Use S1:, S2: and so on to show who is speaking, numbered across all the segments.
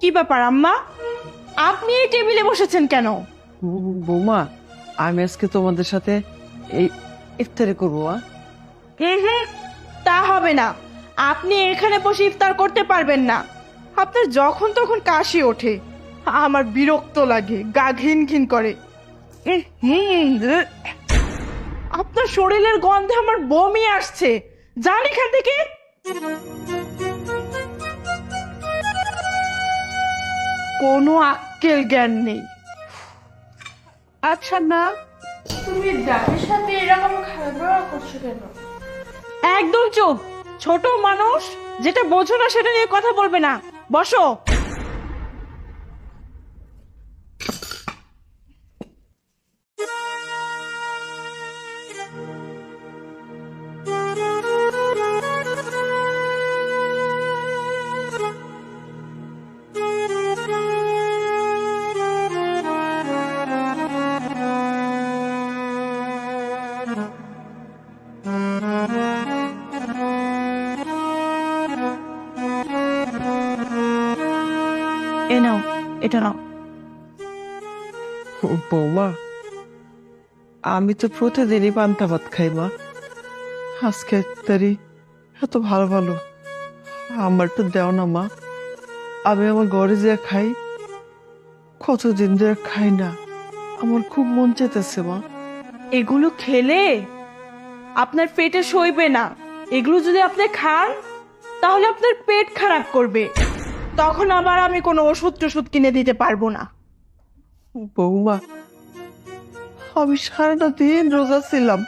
S1: কি ব্যাপার আম্মা? আপনি এই টেবিলে বসেছেন কেন?
S2: বৌমা আমি আজকে তোমাদের সাথে এই ইফতারি করব?
S1: হুম হুম তা হবে না। আপনি এখানে বসে ইফতার করতে পারবেন না। আপনার যখন তখন কাশি ওঠে। আমার বিরক্ত লাগে গা ঘিন ঘিন করে আপনার শরীরের গন্ধে আমার বমি আসছে। যান এখান থেকে। কোনো আক্কেল জ্ঞান নেই। আচ্ছা না,
S3: তুমি দাদির সাথে এরকম খারাপ করছ কেন?
S1: একদম চুপ। ছোট মানুষ যেটা বোঝো না সেটা নিয়ে কথা বলবে না। বসো। এটা নাও।
S2: বৌমা আমি তো প্রতিদিনই পান্তা ভাত খাই মা। আজকে ইফতারি এত ভালো ভালো। আমার তো দেও না মা। আমি আমার ঘরে যে খাই কতদিন ধরে খাই না। আমার খুব মন চেতেছে মা।
S1: এগুলো খেলে আপনার পেটে সইবে না। এগুলো যদি আপনি খান তাহলে আপনার পেট খারাপ করবে। তখন আবার আমি কোনো ওষুধ টষুধ কিনে দিতে পারব না।
S2: বৌমা আমি সারাটা দিন রোজা ছিলাম।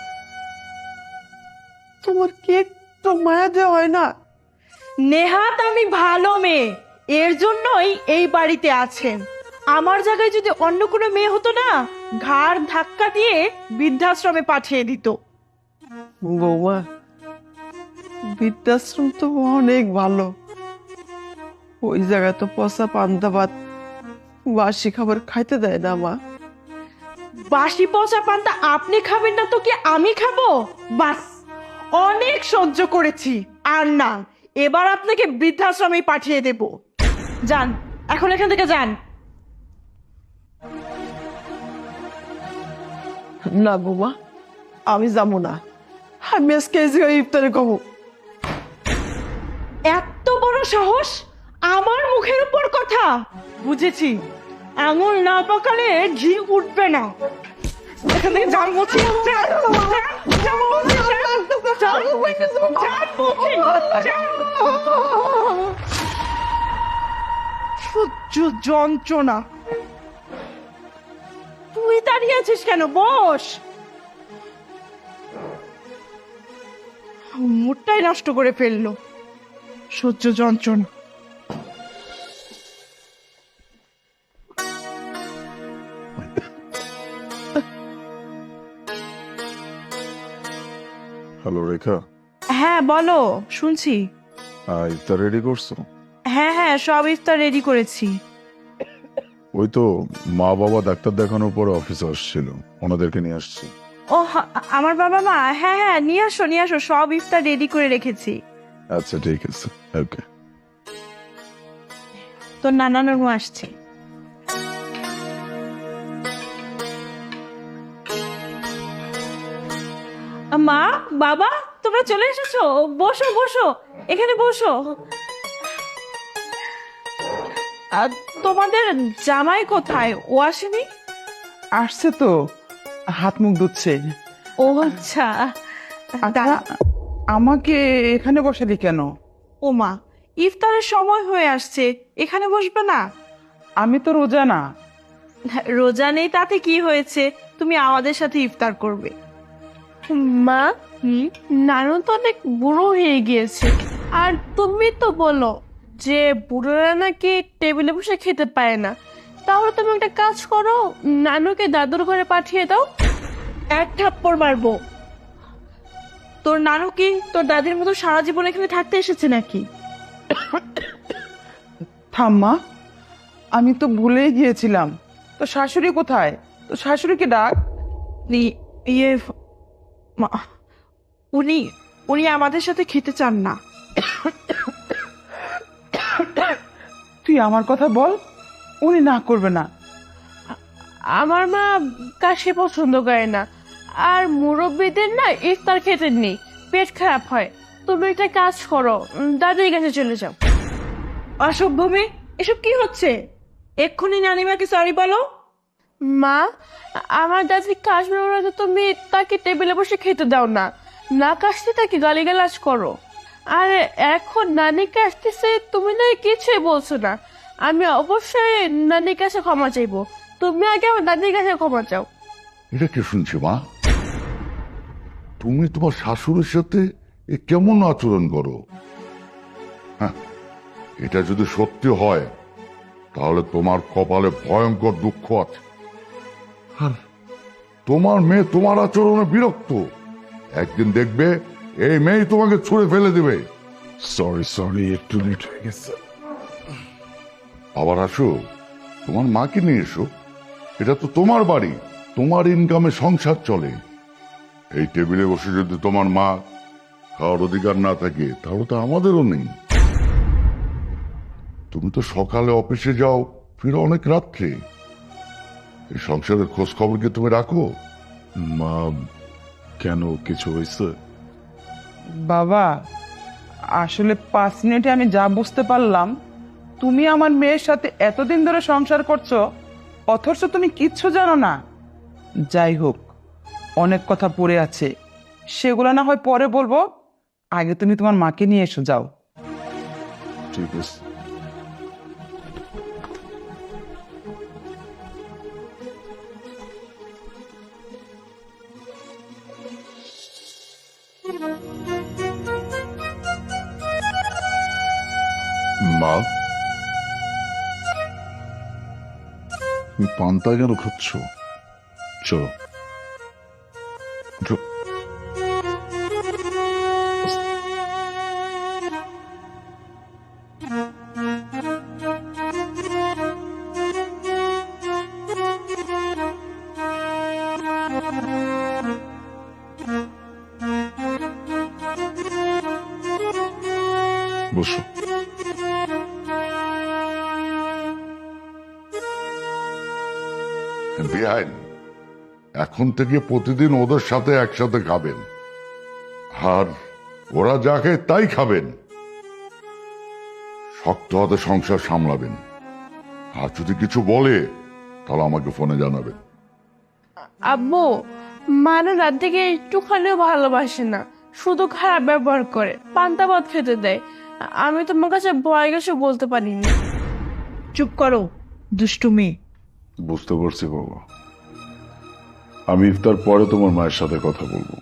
S2: তোমার কি একটু মায়া দেওয়া হয় না?
S1: নেহাত আমি ভালো মেয়ে এর জন্যই এই বাড়িতে আছেন। আমার জায়গায় যদি অন্য কোনো মেয়ে হতো না ঘাড় ধাক্কা দিয়ে বৃদ্ধাশ্রমে পাঠিয়ে দিত।
S2: বৌমা বৃদ্ধাশ্রম তো অনেক ভালো। ওই জায়গায় তো পচা পান্তা ভাত বাসি খাবার খাইতে দেয় না মা।
S1: বাসি পচা পান্তা আপনি খাবেন না তো কি আমি খাব? বাস অনেক সহ্য করেছি আর না এবার আপনাকে বৃদ্ধাশ্রমে পাঠিয়ে দেব। যান এখন এখান থেকে যান।
S2: না বৌমা আমি যাব না। আমি আজকে ইফতারে খাব
S1: এত বড় সাহস? আমার মুখের উপর কথা। বুঝেছি। আঙুল না পাকালে ঘি উঠবে না। এখান থেকে যান বলছি। সহ্য যন্ত্রণা। তুই দাঁড়িয়ে আছিস কেন? বস। মুডটাই নষ্ট করে ফেলল। সহ্য যন্ত্রণা।
S4: রেখা
S1: হ্যাঁ বলো শুনছি।
S4: ইফতার রেডি করছ?
S1: হ্যাঁ হ্যাঁ সব ইফতার রেডি করেছি।
S4: ওই তো মা বাবা ডাক্তার দেখানোর পরে অফিসে আসছিল ওনাদেরকে নিয়ে আসছি।
S1: ও আমার বাবা মা? হ্যাঁ হ্যাঁ নিয়ে আসো নিয়ে আসো সব ইফতার রেডি করে রেখেছি।
S4: আচ্ছা ঠিক আছে ওকে।
S1: তোর নানা নানু আসছে। মা বাবা? তোমরা চলে এসেছ? বসো বসো। এখানে বসো। আর তোমাদের জামাই কোথায়? ও আসেনি?
S2: আসছে তো। হাত মুখ ধুচ্ছে।
S1: ও আচ্ছা।
S5: আচ্ছা আমাকে এখানে বসালি কেন?
S1: ও মা ইফতারের সময় হয়ে আসছে। এখানে বসবে না?
S5: আমি তো রোজা না।
S1: রোজা নেই তাতে কি হয়েছে? তুমি আমাদের সাথে ইফতার করবে।
S3: মা নানু তো অনেক বুড়ো হয়ে গিয়েছে। আর তুমি তো বলো যে বুড়োরা নাকি টেবিলে বসে খেতে পায় না। তাহলে তুমি একটা কাজ করো নানুকে দাদুর ঘরে পাঠিয়ে দাও।
S1: এক থাপ্পড় মারবো। তোর নানু কি তোর দাদির মতো সারা জীবন এখানে থাকতে এসেছে নাকি?
S5: থাম্মা আমি তো ভুলে গিয়েছিলাম। তো শাশুড়ি কোথায়? তো শাশুড়িকে ডাক।
S1: ই- ইয়ে মা- উনি উনি আমাদের সাথে খেতে চান না।
S5: তুই আমার কথা বল উনি না করবে না।
S3: আমার মা কাশি পছন্দ করে না। আর মুরব্বীদের না ইফতার খেতে নেই পেট খারাপ হয়। তুমি একটা কাজ করো দাদির কাছে চলে যাও।
S1: অসভ্য মেয়ে এসব কি হচ্ছে? এক্ষুনি নানিমাকে সরি বলো।
S3: মা আমার দাদি কাশবে ওরা তো তুমি তাকে টেবিলে বসে খেতে দাও না। না কাশতে তাকে, গালিগালাজ করো। আর, এখন নানি কাশতেছে তুমি না কিছুই বলছো না। আমি অবশ্যই নানির কাছে ক্ষমা চাইব। তুমি আগে আমার দাদির কাছে ক্ষমা চাও।
S6: এটা কি শুনছি, মা? তুমি তোমার শাশুড়ির সাথে এ কেমন আচরণ করো? হ্যাঁ এটা যদি সত্যি হয়, তাহলে তোমার কপালে ভয়ঙ্কর দুঃখ আছে। তোমার মেয়ে তোমার আচরণে বিরক্ত। একদিন দেখবে এই মেয়ে তোমাকে ছুঁড়ে ফেলে দেবে।
S4: সরি সরি একটু লেট হয়ে গেছে।
S6: আবার আসো তোমার মাকে নিয়ে এসো। এটা তো তোমার বাড়ি তোমার ইনকামে সংসার চলে। এই টেবিলে বসে যদি তোমার মা খাওয়ার অধিকার না থাকে তাহলে তো আমাদেরও নেই। তুমি তো সকালে অফিসে যাও ফিরে অনেক রাত্রে। এই সংসারের খোঁজ খবর কি তুমি রাখো।
S4: মা কেন কিছু হয়েছে?
S5: বাবা আসলে পাঁচ মিনিটে আমি যা বুঝতে পারলাম তুমি আমার মেয়ের সাথে এতদিন ধরে সংসার করছ অথচ তুমি কিচ্ছু জানো না। যাই হোক অনেক কথা পড়ে আছে। সেগুলো না হয় পরে বলব। আগে তুমি তোমার মাকে নিয়ে এসো যাও।
S4: ঠিক আছে। তুমি পান্তা কেন খাচ্ছ? চলো।
S6: বেআইন এখন থেকে প্রতিদিন ওদের সাথে একসাথে খাবেন। আর ওরা যাকে তাই খাবেন। শক্ত হাতে সংসার সামলাবেন। আর যদি কিছু বলে তাহলে আমাকে ফোনে জানাবেন।
S3: আব্বু মা না রাত থেকে একটুখানিও ভালোবাসে না। শুধু খারাপ ব্যবহার করে পান্তা ভাত খেতে দেয়। আমি তোমার কাছে ভয় গেছে বলতে পারিনি।
S1: চুপ করো দুষ্টু মেয়ে।
S4: বুঝতে পারছি, বাবা। আমি ইফতার পরে তোমার মায়ের সাথে কথা বলব।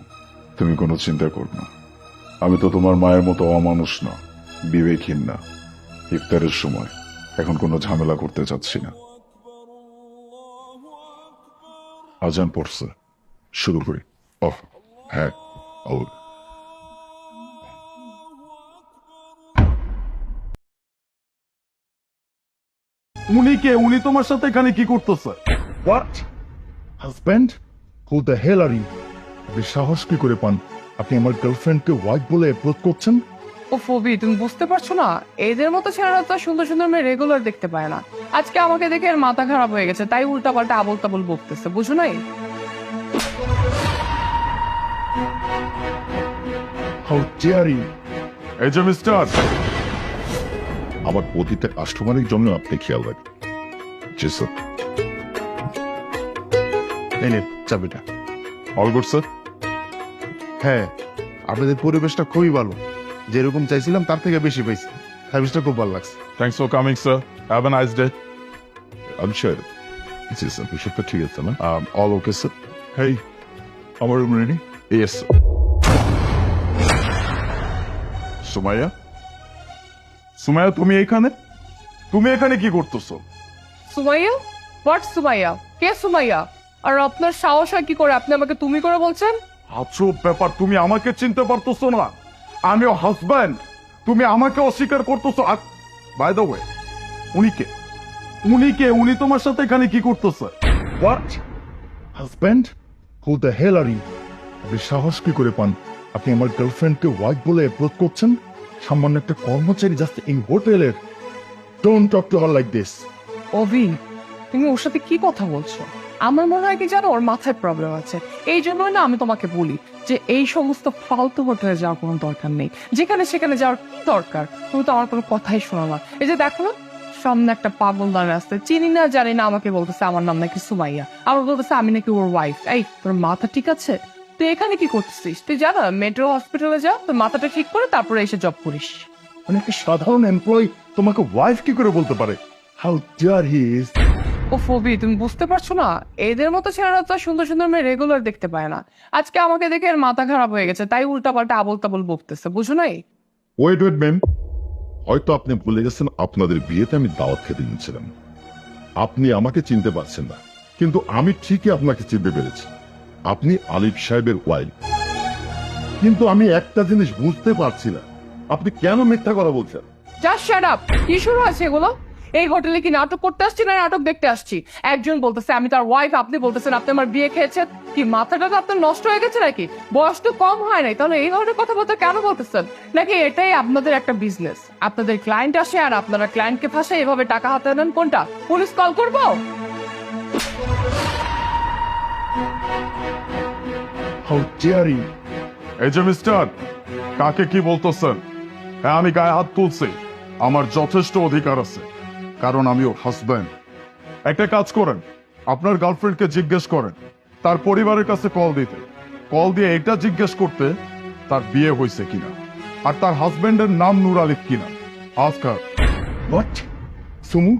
S4: তুমি কোনো চিন্তা কর না। আমি তো তোমার মায়ের মতো অমানুষ না, বিবেকহীন না। ইফতারের সময় এখন কোনো ঝামেলা করতে চাচ্ছি না। আজান পড়ছে। শুরু করি।
S6: ওহ হ্যাঁ
S7: উনি কে? উনি তোমার সাথে এখানে কি করতেছে?
S4: What husband who the hell are you আপনি সাহস কি করে পান? আপনি আমার গার্লফ্রেন্ডকে ওয়াইফ বলে অ্যাপ্রোচ করছেন?
S8: ও ফবি তুমি বুঝতে পারছ না? এদের মতো ছেলেরা তো সুন্দর সুন্দর মেয়ে রেগুলার দেখতে পায় না। আজকে আমাকে দেখে এর মাথা খারাপ হয়ে গেছে তাই উল্টা পাল্টা আবল তাবল বকতেছে বুঝো নাই?
S4: হাউ ডেয়ার ইউ
S7: এই যে মিস্টার
S4: আমার প্রতিটা কাস্টমারের জন্য আপনি খেয়াল রাখবেন। জি স্যার।
S7: এই নে চাবিটা। All good sir? হ্যাঁ আপনাদের পরিবেশটা খুবই ভালো। যেরকম চাইছিলাম তার থেকে বেশি পাইছি। সার্ভিসটা খুব ভালো লাগছে।
S9: Thanks for coming, sir. Have a nice day.
S4: আমি স্যার জি স্যার বিষয়টা ঠিক আছে না
S9: all okay, sir?
S4: হেই আমার room ready
S9: sir.
S7: Sumaiya? Sumaiya তুমি এখানে তুমি এখানে কি করতেছো?
S8: সুমাইয়া? হোয়াট সুমাইয়া? কে সুমাইয়া? আর আপনার সাহস হয় কি করে? আপনি আমাকে তুমি করে বলছেন?
S7: আজব ব্যাপার তুমি আমাকে চিনতে পারতেছো না। আমি হাজব্যান্ড তুমি আমাকে অস্বীকার করতেছো। বাই দ্য ওয়ে উনি কে? উনি কে? উনি তোমার সাথে এখানে কি করতেছে?
S4: What husband who the hell are you আপনি সাহস কি করে পান? আপনি আমার গার্লফ্রেন্ডকে ওয়াইফ বলে অ্যাপ্রোচ করছেন? সামান্য একটা কর্মচারী জাস্ট এই হোটেলের
S9: Don't talk to her like this.
S8: অভি, তুমি ওর সাথে কি কথা বলছো? আমার মনে হয় কি জানো, ওর মাথায় প্রবলেম আছে। এই জন্যই না আমি তোমাকে বলি যে এই সমস্ত ফালতু হোটেলে যাওয়ার কোনো দরকার নেই। যেখানে সেখানে যাওয়ার দরকার। তুমি তো আমার কোনো কথাই শোনো না। এই যে দেখো না, সামনে একটা পাগল দাঁড়িয়ে আসতে চিনি না, জানি না, আমাকে বলতেছে আমার নাম নাকি সুমাইয়া। আবার বলতেছে আমি নাকি ওর ওয়াইফ এই, তোর মাথা ঠিক আছে? তুই এখানে কি করতেছিস তুই জানা মেট্রো হসপিটালে যা তোর মাথাটা ঠিক করে তারপরে এসে জব করিস।
S9: মানে একটা সাধারণ এমপ্লয়ি তোমাকে ওয়াইফ কি করে বলতে পারে? হাউ ডিয়ার হি ইজ
S8: ও ফবি তুমি বুঝতে পারছ না? এদের মতো ছেলেরা তো সুন্দর সুন্দর মেয়ে রেগুলার দেখতে পায় না। আজকে আমাকে দেখে এর মাথা খারাপ হয়ে গেছে তাই উল্টা পাল্টা আবল তাবল বকতেছে বুঝো নাই?
S6: ওয়েট ওয়েট ম্যাম হয়তো আপনি ভুলে গেছেন আপনাদের বিয়েতে আমি দাওয়াত খেতে গিয়েছিলাম। আপনি আমাকে চিনতে পারছেন না কিন্তু আমি ঠিকই আপনাকে চিনতে পেরেছি। আপনি আলিফ সাহেবের ওয়াইফ কিন্তু আমি একটা জিনিস বুঝতে পারছি না। আপনি কেন মিথ্যা কথা বলছেন?
S8: জাস্ট শাট আপ কি শুরু আছে এগুলো? এই হোটেলে কি নাটক করতে আসছি না নাটক দেখতে আসছি? একজন বলতেছে, আমি তার ওয়াইফ আপনি বলতেছেন, আপনি আমার বিয়ে খেয়েছেন। কি মাথাটা আপনার নষ্ট হয়ে গেছে নাকি? বয়স তো কম হয় নাই। তাহলে এই ধরনের কথাবার্তা কেন বলতেছেন? নাকি এটাই আপনাদের একটা বিজনেস আপনাদের ক্লায়েন্ট আসে আর আপনারা ক্লায়েন্টকে ফাঁসে এভাবে টাকা হাতে নেন কোনটা? পুলিশ কল করব?
S9: হাউ ডিয়ার হি
S7: এই যে মিস্টার কাকে কি বলতেছেন? হ্যাঁ আমি গায়ে হাত তুলছি। আমার যথেষ্ট অধিকার আছে কারণ আমি ওর হাজব্যান্ড একটা কাজ করেন আপনার গার্লফ্রেন্ডকে জিজ্ঞেস করেন তার পরিবারের কাছে কল দিতে। কল দিয়ে এটা জিজ্ঞেস করতে তার বিয়ে হয়েছে কিনা আর তার হাজব্যান্ডের নাম নূর আলিফ কিনা। আজকাল।
S9: হোয়াট সুমু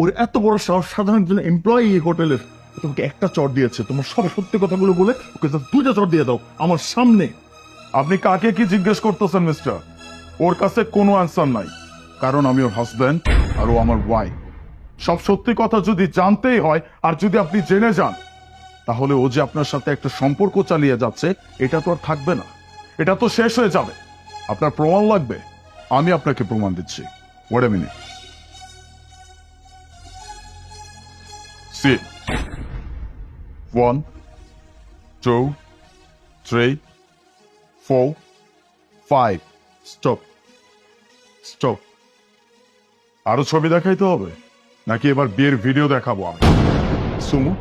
S9: ওর এত বড় সাধারণ একজন এমপ্লয়ি হোটেলের তোমাকে একটা চর দিয়েছে। তোমার সব সত্যি কথাগুলো বলে ওকে দুইটা চর দিয়ে দাও, আমার সামনে।
S7: আপনি কাকে কি জিজ্ঞেস করতেছেন মিস্টার ওর কাছে কোনো অ্যান্সার নাই। কারণ আমি ওর হাজব্যান্ড আর ও আমার ওয়াইফ সব সত্যি কথা যদি জানতেই হয় আর যদি আপনি জেনে যান, তাহলে ও যে আপনার সাথে একটা সম্পর্ক চালিয়ে যাচ্ছে, এটা তো আর থাকবে না। এটা তো শেষ হয়ে যাবে। আপনার প্রমাণ লাগবে। আমি আপনাকে প্রমাণ দিচ্ছি। Wait a minute see one two three four five stop stop আরও ছবি দেখাইতে হবে? নাকি এবার বিয়ের ভিডিও দেখাবো আমি?
S9: সুমু,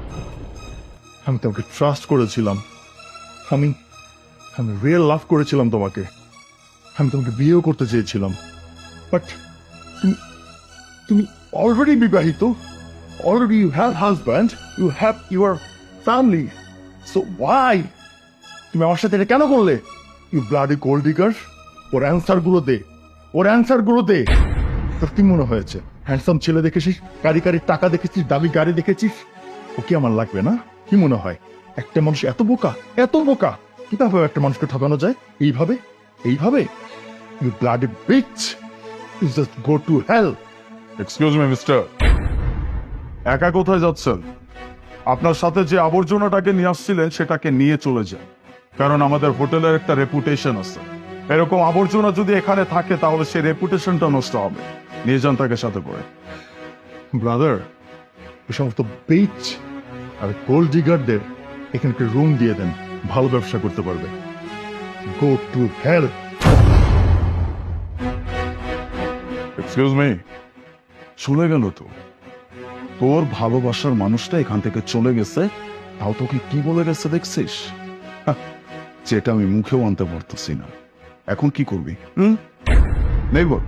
S9: আমি তোমাকে ট্রাস্ট করেছিলাম। আমি আমি রিয়েল লাভ করেছিলাম তোমাকে। আমি তোমাকে বিয়েও করতে চেয়েছিলাম। বাট তুমি তুমি অলরেডি বিবাহিত। Already you have husband you have your family so why তুমি আমার সাথে এটা কেন করলে? ইউ ব্লাডি গোল্ড ডিগার ওর অ্যান্সারগুলো দে। ওর অ্যান্সারগুলো দে। তোর কি মনে হয়েছে? হ্যান্ডসাম ছেলে দেখেছিস? গাড়ি গাড়ি টাকা দেখেছিস? দামি গাড়ি দেখেছিস? ও কি আমার লাগবে না? কি মনে হয়? একটা মানুষ এত বোকা এত বোকা। কীভাবে একটা মানুষকে ঠকানো যায়? এইভাবে? এইভাবে? You bloody bitch you just go to hell
S7: excuse me mister একা কোথায় যাচ্ছেন? আপনার সাথে যে আবর্জনাটাকে নিয়ে আসছিলেন, সেটাকে নিয়ে চলে যান। কারণ আমাদের হোটেলের একটা রেপুটেশন আছে। এরকম আবর্জনা যদি এখানে থাকে, তাহলে সেই রেপুটেশনটা নষ্ট হবে। নিয়ে যান তাকে সাথে করে।
S9: ব্রাদার এই সমস্ত বিচ আর গোল্ড ডিগারদের এখানকে রুম দিয়ে দেন। ভালো ব্যবসা করতে পারবে। Go to hell
S7: excuse me চলে গেল তো? তোর ভালোবাসার মানুষটা এখান থেকে চলে গেছে, তাও তোকে কি বলে গেছে দেখছিস? যেটা আমি মুখেও আনতে পারতেছি না। এখন কি করবি নেইবর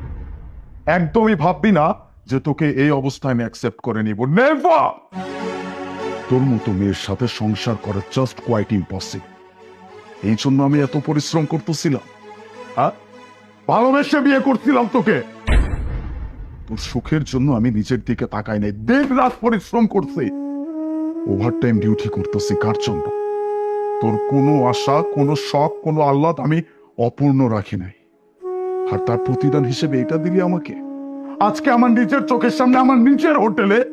S7: একদমই ভাববি না যে তোকে এই অবস্থায় আমি অ্যাকসেপ্ট করে নিব। নেভার তোর মতো মেয়ের সাথে সংসার করা জাস্ট কোয়াইট ইম্পসিবল এই জন্য আমি এত পরিশ্রম করতেছিলাম হ্যাঁ? ভালোবেসে বিয়ে করছিলাম তোকে। সুখের জন্য আমি নিজের দিকে তাকাই নাই। দিন রাত পরিশ্রম করছি। ওভার টাইম ডিউটি করতেছি কার জন্য? তোর কোনো আশা, কোনো শখ, কোনো আহ্লাদ আমি অপূর্ণ রাখি নাই। আর তার প্রতিদান হিসেবে এটা দিলি আমাকে? আজকে আমার নিজের চোখের সামনে আমার নিজের হোটেলে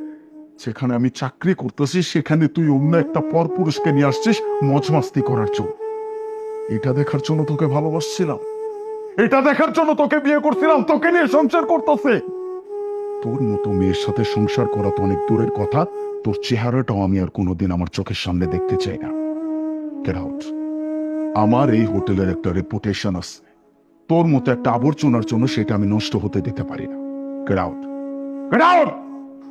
S7: যেখানে আমি চাকরি করতেছি, সেখানে তুই অন্য একটা পর পুরুষকে নিয়ে আসছিস মজমাস্তি করার জন্য। এটা দেখার জন্য তোকে ভালোবাসছিলাম। এটা দেখার জন্য তোকে বিয়ে করছিলাম, তোকে নিয়ে সংসার করতেছে। তোর মতো মেয়ের সাথে সংসার করা তো অনেক দূরের কথা। তোর চেহারাটাও আমি আর কোনোদিন আমার চোখের সামনে দেখতে চাই না। গেট আউট আমার এই হোটেলের একটা রেপুটেশন আছে। তোর মতো একটা আবর্জনার জন্য সেটা আমি নষ্ট হতে দিতে পারি না। Get out
S4: Get out!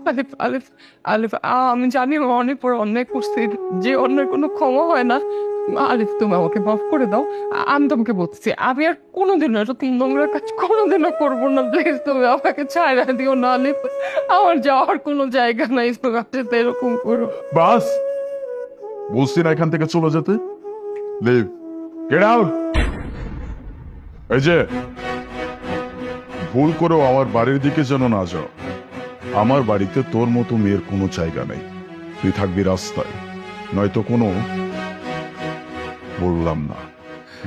S8: Alif আলিফ আলিফ আমি জানি অনেক বড় অন্যায় করছি, যে অন্যায় কোনো ক্ষমা হয় না। আলিফ তুমি আমাকে মাফ করে দাও। আমি তোমাকে বলছি আমি আর কোনোদিনও এটা তিন নোংরা কাজ কোনোদিনও করব না। প্লিজ তুমি আমাকে ছাড়া দিও, না আলিফ আমার যাওয়ার কোনো জায়গা নাই। তুমি আমার সাথে এরকম করো।
S4: বাস, বলছি না এখান থেকে চলে যেতে। লিভ গেট আউট এই যে, ভুল করেও আমার বাড়ির দিকে যেন না যাও। আমার বাড়িতে তোর মতো মেয়ের কোনো জায়গা নেই। তুই থাকবি রাস্তায়, নয়তো কোনো বললাম না।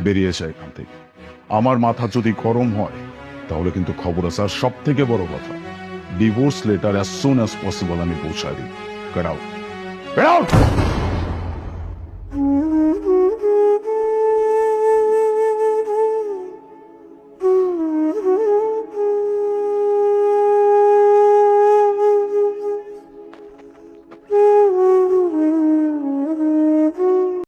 S4: বেরিয়ে যায় এখান থেকে। আমার মাথা যদি গরম হয়, তাহলে কিন্তু খবর আছে। আর সব থেকে বড় কথা divorce letter as soon as possible আমি পৌঁছা দিই। গেট